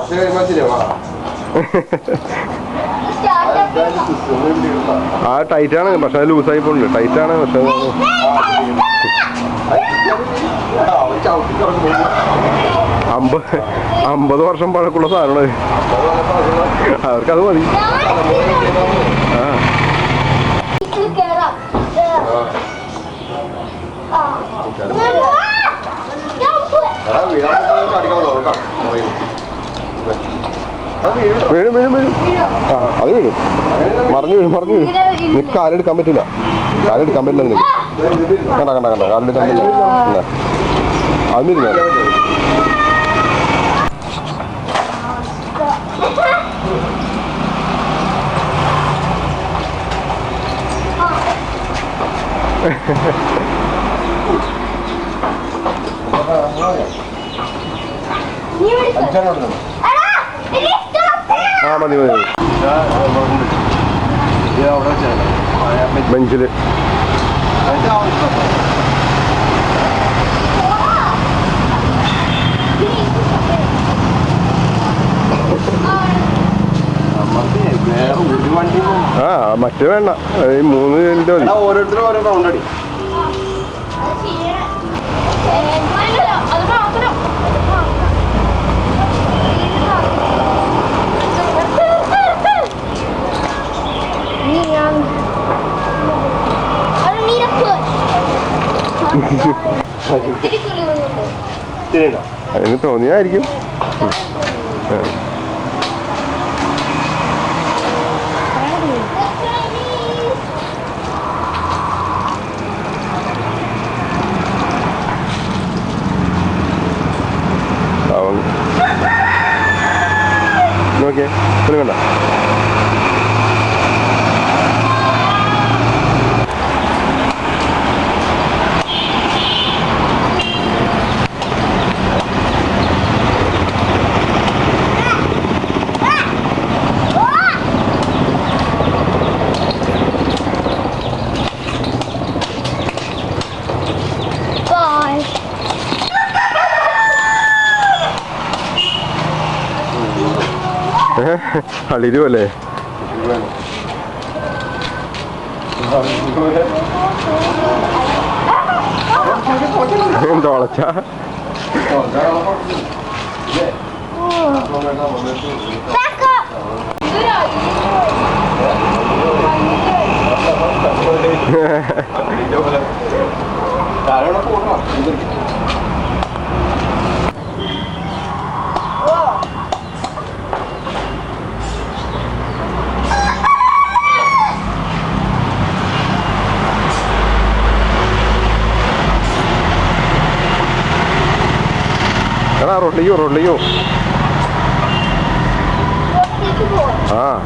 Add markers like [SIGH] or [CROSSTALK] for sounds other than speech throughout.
[LAUGHS] പക്ഷേ കഴിയുമ്പോൾ ആ ടൈറ്റ് ആണ് പക്ഷെ അത് ലൂസായി പോകുന്നുണ്ട് ടൈറ്റ് ആണ് പക്ഷെ അമ്പത് അമ്പത് വർഷം പഴക്കമുള്ള സാധനമാണ് അവർക്കത് മതി. ആ. വീഴും വീഴും വീഴും ആ അത് വീഴും മറിഞ്ഞു വീഴും മറിഞ്ഞു വീഴും നിനക്ക് കാലെടുക്കാൻ പറ്റില്ല. കാലെടുക്കാൻ പറ്റില്ല നിനക്ക്. കണ്ട കണ്ട കണ്ട. കാലെടുക്കാൻ പറ്റില്ല. ഇല്ല. അത് ഇരുന്നോ ആ മതി മതി. ബെഞ്ചിൽ ബെഞ്ചിൽ. വേറെ ഒരു വണ്ടി ആ മറ്റേ വേണ്ട. ഈ മൂന്ന് ഇതിന്റെ മതി. ഓരോരുത്തരും ഓരോ റൗണ്ട് അടി. അതിന് തോന്നിയായിരിക്കും. അളിരുവല്ലേ തോളച്ച Back up. road leyo road leyo ah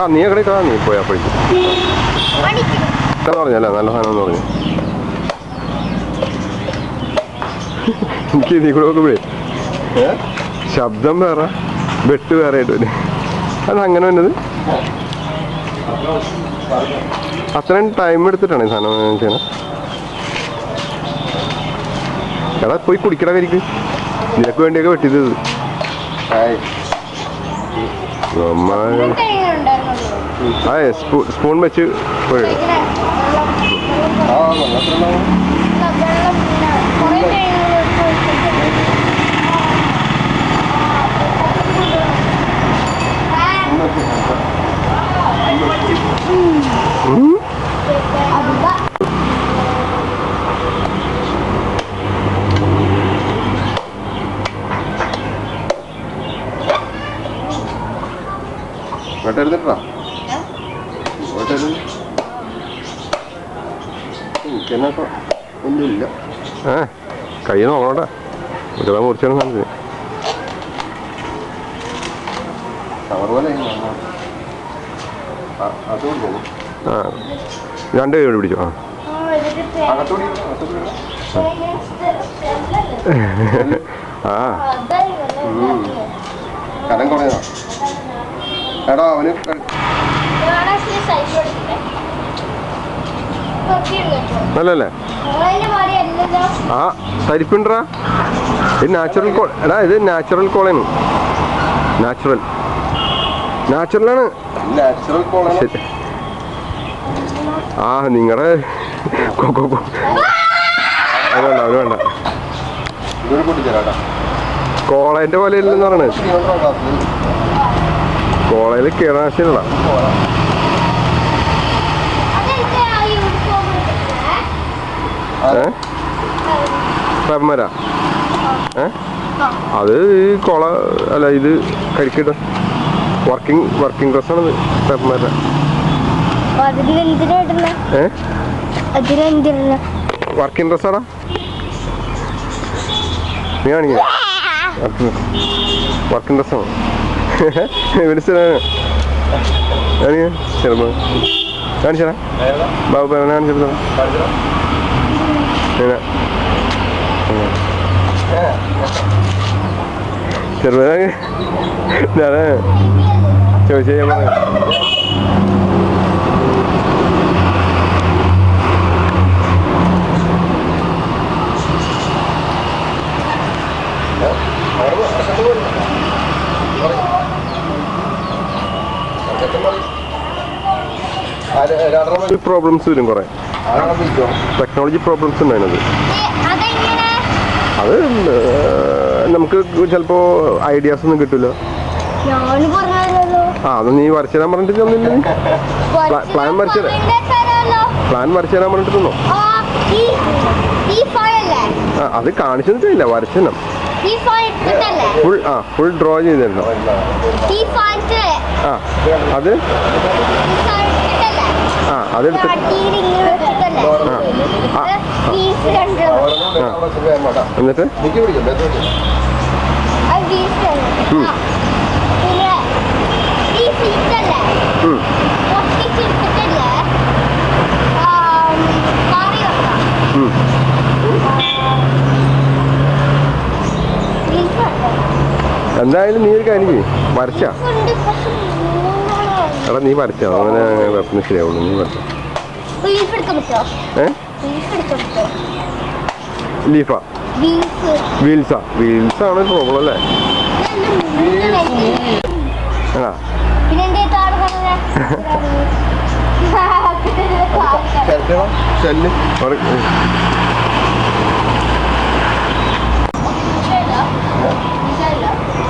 ആ നീ എവിടെ നീ പോയി അപ്പോഴേക്കും പറഞ്ഞല്ലേ നല്ല സാധനം എന്ന് പറഞ്ഞു. എനിക്ക് നീ കൂടെ നോക്കുമ്പോഴേ ശബ്ദം വേറെ വെട്ട് വേറെ ആയിട്ട് വരും. അത് അങ്ങനെ വന്നത്? അത്രയും ടൈം എടുത്തിട്ടാണ് ഈ സാധനം ചെയ്യണം. എടാ പോയി കുടിക്കടാ കരിക്ക് നിനക്ക് വേണ്ടിയൊക്കെ വെട്ടിയത് ഇത്. അതെ സ്പൂ സ്പൂൺ വെച്ച് കേട്ടെടുത്തിട്ടാ ഇപ്പൊ ഒന്നുമില്ല. ഏ കൈ നോക്കണോട്ടെ മുറ്റതാ മുറിച്ചാണ് നല്ലത് ആ രണ്ട് കൈ പിടിച്ചോ? ആ. ആ കടം കുറഞ്ഞതാ എടാ അവന് നല്ലല്ലേ ആ ഇത് നാച്ചുറൽ കോൾ എടാ ഇത് നാച്ചുറൽ കോളാണ് നാച്ചുറൽ നാച്ചുറലാണ് ശരി. ആ നിങ്ങളുടെ അത് വേണ്ട അത് വേണ്ട. പോലെ ഇല്ലെന്ന് പറയണേ കോളേജിൽ കീടനാശിനില്ല പെമ്മര ഏ? അത് ഈ കൊള അല്ല ഇത് കരിക്കിട്ട വർക്കിംഗ് വർക്കിംഗ് ഡ്രസ് ആണ് അതിനെന്തിനാ വർക്കിംഗ് ഡ്രസ്സാടാ നീ കാണിക്കുക വർക്കിംഗ് ഡ്രസ്സാണ് വിളിച്ചതാണ് കാണിക്ക. ചെറുപ്പം. കാണിച്ചടാ. ബാബു പറഞ്ഞ കാണിച്ചെടുത്തോ ഇങ്ങനെ ചെറുപ്പം ഞാൻ ചോദിച്ചു ഞാൻ പറഞ്ഞു പ്രോബ്ലംസ് വരും കുറെ. ടെക്നോളജി പ്രോബ്ലംസ് ഉണ്ടായിരുന്നത് അത് നമുക്ക് ചിലപ്പോ ഐഡിയാസ് ഒന്നും കിട്ടില്ല ആ അത് നീ വരച്ചു തരാൻ പറഞ്ഞിട്ട് തന്നില്ല? പ്ലാൻ വരച്ചു തരാം പ്ലാൻ വരച്ചു തരാൻ പറഞ്ഞിട്ട് തന്നോ? അത് കാണിച്ചു തന്നിട്ടില്ല വരച്ചു ഈ ഫയൽ ഇട്ടിട്ടല്ലേ? ഫുൾ ആ ഫുൾ ഡ്രോ ചെയ്തിരുന്നു. ഈ ഫയൽ ആ അത്? ആ അതെടുത്ത്. എന്നിട്ട്? എന്തായാലും നീ ഒരു കാര്യം വരച്ചാ. എടാ നീ വരച്ചോ അങ്ങനെ വെപ്പിന് ശരിയാവുള്ളൂ. നീ വരച്ച ലീഫാ വീൽസാ വീൽസ് ആണ് പ്രോബ്ലം അല്ലേ? ആ ചെല്ല് അവിടെ-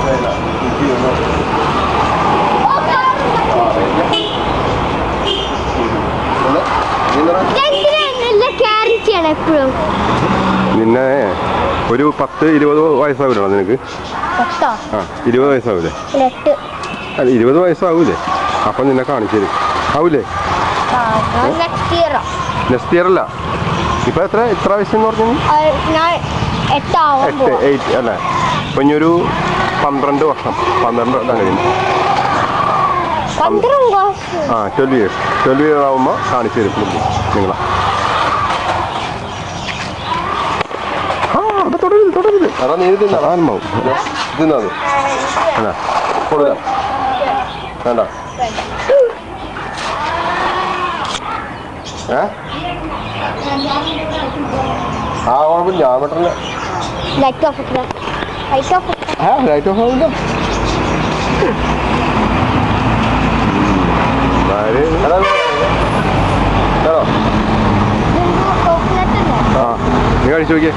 ക്യാരി ചെയ്യണം എപ്പോഴും? നിന്നെ ഒരു പത്ത് ഇരുപത് വയസ്സാവില്ലോ നിനക്ക്. ആ ഇരുപത് വയസ്സാവൂലേ? അല്ല ഇരുപത് വയസ്സാവൂലേ? അപ്പം നിന്നെ കാണിച്ചു ആവൂലേ? നെക്സ്റ്റ് ഇയർ അല്ല. ഇപ്പൊ എത്ര എത്ര വയസ്സെന്ന് പറഞ്ഞു എട്ട് എയ്റ്റ് അല്ലേ. അപ്പൊ ഇനി ഒരു പന്ത്രണ്ട് വർഷം. പന്ത്രണ്ട് വർഷം കഴിയും. പന്ത്രണ്ട് ആ ട്വൽവ് ഇയേഴ്സ് ട്വൽവ് ഇയർ ആകുമ്പോൾ കാണിച്ചു തരും നിങ്ങളെ. ആ അവിടെ തുടരുത് തുടരുത് എടാ നീ ഇത് തിന്നടാ. ആത്മാവും തിന്നാ അത് കൊടുക്കാം വേണ്ട. ഏ? ആ കുഴപ്പമില്ല. ആ പെട്ടെന്ന്. ലൈറ്റ് ഓഫ് ലൈറ്റ് ഓഫ് ആ ലൈറ്റ് ഓഫ് ആവില്ല എടാ കേട്ടോ അല്ലേ ആ നീ കഴിച്ചു നോക്കിയേ.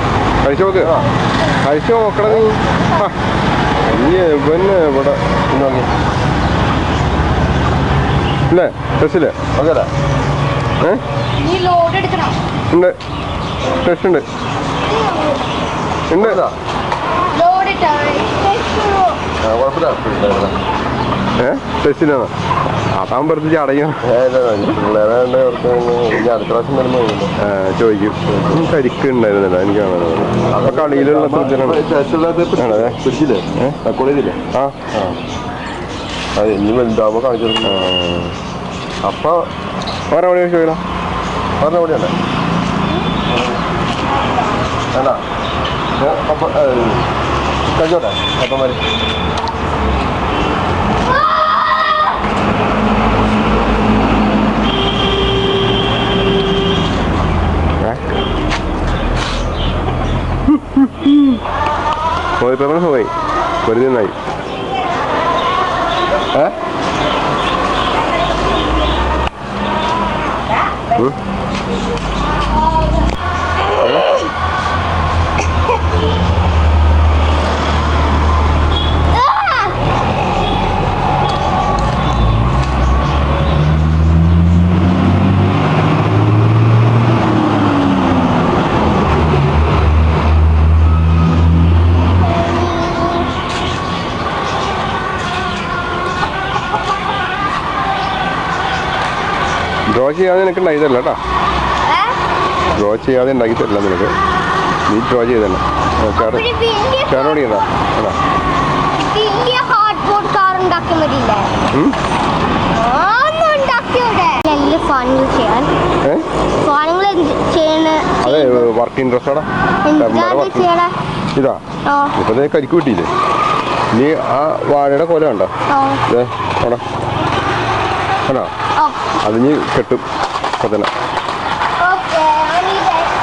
കഴിച്ചു നോക്ക്. കഴിച്ചു നോക്കട നീ. ആ, നീ പിന്നെ ഇവിടെ നോക്കി ഇല്ലേ? ടെസ്റ്റില്ലേ? ഓക്കെ അല്ലേ ഏ? നീ ലോഡ് എടുക്കണം? ഉണ്ട്. ടെസ്റ്റ് ഉണ്ട്. ഉണ്ട്. ലോഡ് ഇട്ടോ ആ, ഏ? ടെസ്റ്റിനാണോ? അതാൻ വെറുതെ ചടയും. ചോദിക്കും. കരിക്ക് ഉണ്ടായിരുന്നില്ല എനിക്ക് കാണാൻ കളിയിലുള്ള ആ. അതെ ഇനി കാണിച്ചു അപ്പൊ വേറെ എവിടെ ചോദിക്കണം? എവിടെയല്ലേ അപ്പൊ ഏ, കഴിച്ചോട്ടെ അപ്പം വരെ പോയി പറഞ്ഞു പോയി വെറുതെ നന്നായി ഏ ഉം. ഡ്രോ ചെയ്യാതെ നിനക്ക് ഉണ്ടായിരുന്നല്ല കേട്ടോ ഡ്രോ ചെയ്യാതെ ഉണ്ടാക്കി തരില്ല നിനക്ക്. നീ ഡ്രോ കേട്ടോ ഏ? ഫോണുകൾ അതെ വർക്ക് ഇൻട്രസ്റ്റാടാ ഇതാ. ഇപ്പൊ കരിക്ക് കിട്ടിയില്ലേ? നീ ആ വാഴയുടെ കൊല ഉണ്ടോ അതെ ആണോ ഓ അത് നീ കെട്ടും പതന തന്നെ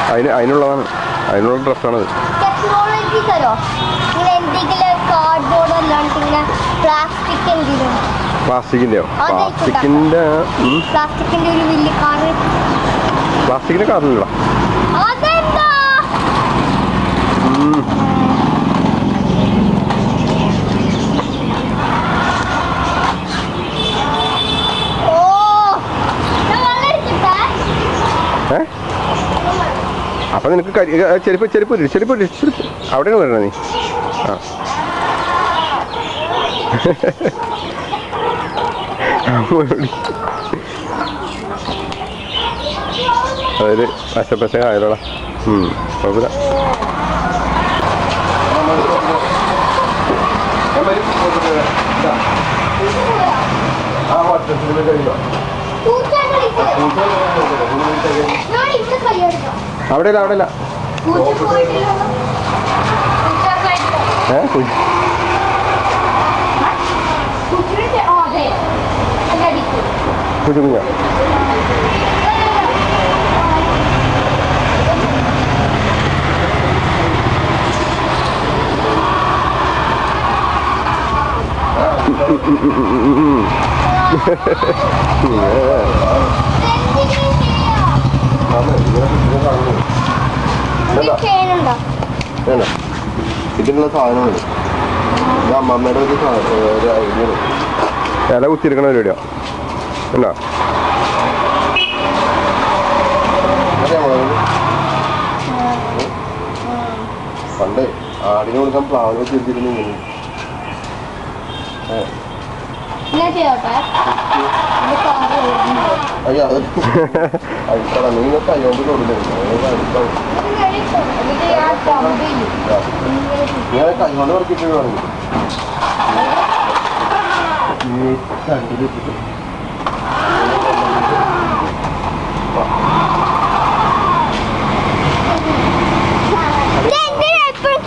അതിന് അതിനുള്ളതാണ്. അതിനുള്ള ഡ്രസ്സാണത്. ടെക്നോളജി തരോ? പ്ലാസ്റ്റിക്കിന്റെയോ പ്ലാസ്റ്റിക്കിന്റെ ഒരു വലിയ പ്ലാസ്റ്റിക്കിന്റെ കാറിലുള്ള ഏ? അപ്പം നിനക്ക് ചെരുപ്പ് ചെരുപ്പ് ചെരുപ്പ് ചെരുപ്പ് അവിടെയാണ് വരണേ നീ. ആ. അതായത് പശപ്പശ കായലോളാ കുഴപ്പമില്ല. ഞാൻ ഇവിടെ ഇല്ല അവിടെ ഇല്ല ഏ കുഞ്ഞ്. കുഞ്ഞു ചെയ്യുന്നുണ്ടോ [LAUGHS] വേണ്ട ഇതിനുള്ള സാധനമുണ്ട് ഇത്. അമ്മമ്മയുടെ ഒരു സാധനം ഇല കുത്തിരിക്കണ പരിപാടിയാ. ഉണ്ടോ പണ്ട് ആടിന് കൊടുക്കാൻ പ്ലാവിനെ വെച്ചിരുന്നു ഇങ്ങനെ ഏ, ഞാൻ ചെയ്തോട്ടെ എന്റെ കാറ് ഓടുന്നുണ്ട്. അയ്യോ അത് അഴിക്കണം നിങ്ങൾ കഴിക്കും. എന്നിട്ട് ഞാൻ കൈകൊണ്ട് വർക്കിട്ട് പറഞ്ഞു കണ്ടിട്ട്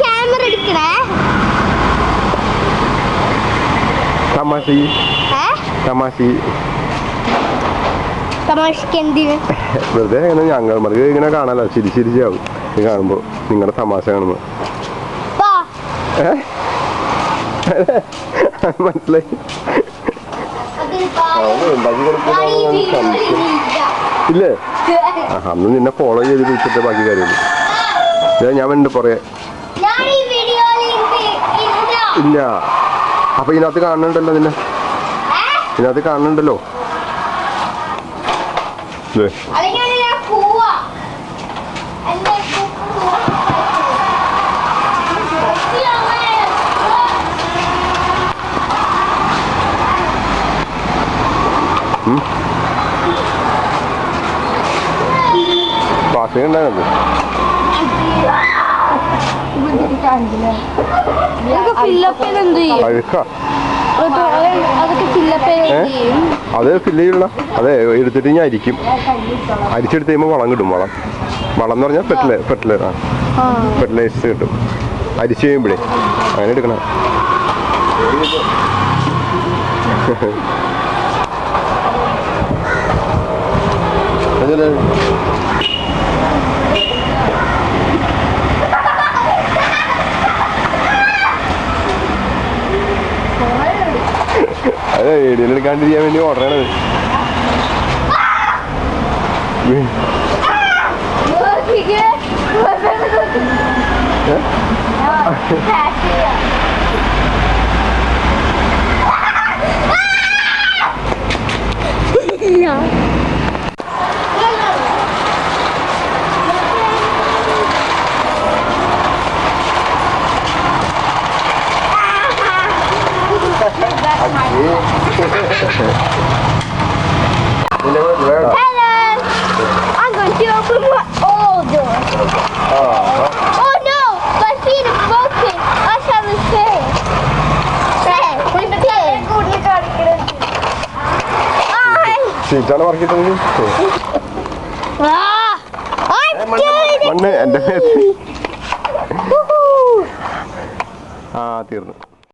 ക്യാമറ എടുക്കണേ തമാശി തമാശി. തമാശക്ക് എന്തിന് [LAUGHS] വെറുതെ ഇങ്ങനെ ഞങ്ങൾക്ക് ഇങ്ങനെ കാണാലോ ചിരി ചിരിച്ചാവും ഇത് കാണുമ്പോ നിങ്ങളുടെ തമാശ കാണുമ്പോ. [LAUGHS] മനസ്സിലായി? ഇല്ല. [LAUGHS] അന്ന് നിന്നെ ഫോളോ ചെയ്ത് വിളിച്ചിട്ട് ബാക്കി കാര്യമില്ല ഞാൻ വേണ്ട പറയാ. ഇല്ല. അപ്പൊ ഇതിനകത്ത് കാണുന്നുണ്ടല്ലോ നിന്നെ? ഇതിനകത്ത് കാണുന്നുണ്ടല്ലോ. പാസിന് ഉണ്ടാകുന്നുണ്ട് അഴുക്കാ. അത് ഫില്ല് ചെയ്യണ. അതെ എടുത്തിട്ട് ഞാൻ അരിക്കും. അരിച്ചെടുത്ത് കഴിയുമ്പോൾ വളം കിട്ടും വളം. വളം എന്ന് പറഞ്ഞാൽ ഫെർട്ടിലൈ ഫെർട്ടിലെ ആ. ഫെർട്ടിലൈസ് കിട്ടും. അരിച്ചു കഴിയുമ്പോഴേ അങ്ങനെ എടുക്കണം. അതിൽ അതെ വീഡിയോ എടുക്കാണ്ടിരിക്കാൻ വേണ്ടി ഓർഡർ ചെയ്യണത് ചീറ്റാണ് പറിക്കിട്ടുണ്ട് മണ്ണ് എന്റെ ആ തീർന്നു.